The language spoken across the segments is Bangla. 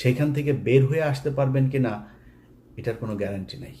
সেখান থেকে বের হয়ে আসতে পারবেন কি না এটার কোনো গ্যারান্টি নাই।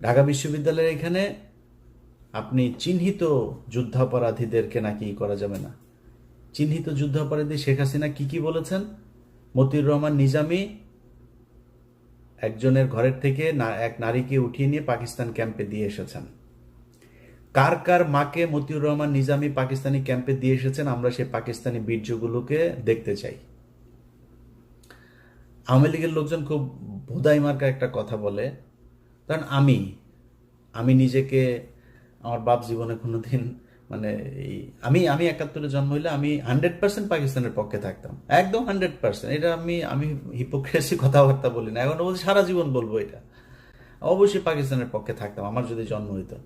ঢাকা বিশ্ববিদ্যালয়ের এখানে আপনি চিহ্নিত যুদ্ধাপরাধীদেরকে নাকি করা যাবে না। চিহ্নিত যুদ্ধাপরাধী শেখ হাসিনা কি কি বলেছেন? মতিউর রহমান নিজামী একজনের ঘরের থেকে এক নারীকে উঠিয়ে নিয়ে পাকিস্তান ক্যাম্পে দিয়ে এসেছেন। কার কার মাকে মতিউর রহমান নিজামী পাকিস্তানি ক্যাম্পে দিয়ে এসেছেন, আমরা সেই পাকিস্তানি বীর্যগুলোকে দেখতে চাই। আওয়ামী লীগের লোকজন খুব ভোদাই মার্কা একটা কথা বলে, কারণ আমি আমি নিজেকে, আমার বাপ জীবনে কোনোদিন মানে এই, আমি আমি একাত্তরে জন্ম হইলে আমি হান্ড্রেড পার্সেন্ট পাকিস্তানের পক্ষে থাকতাম। একদম হান্ড্রেড পার্সেন্ট এটা আমি আমি হিপোক্রেসি কথাবার্তা বলি না। এখন সারা জীবন বলব এটা। অবশ্যই পাকিস্তানের পক্ষে থাকতাম, আমার যদি জন্ম হইতো।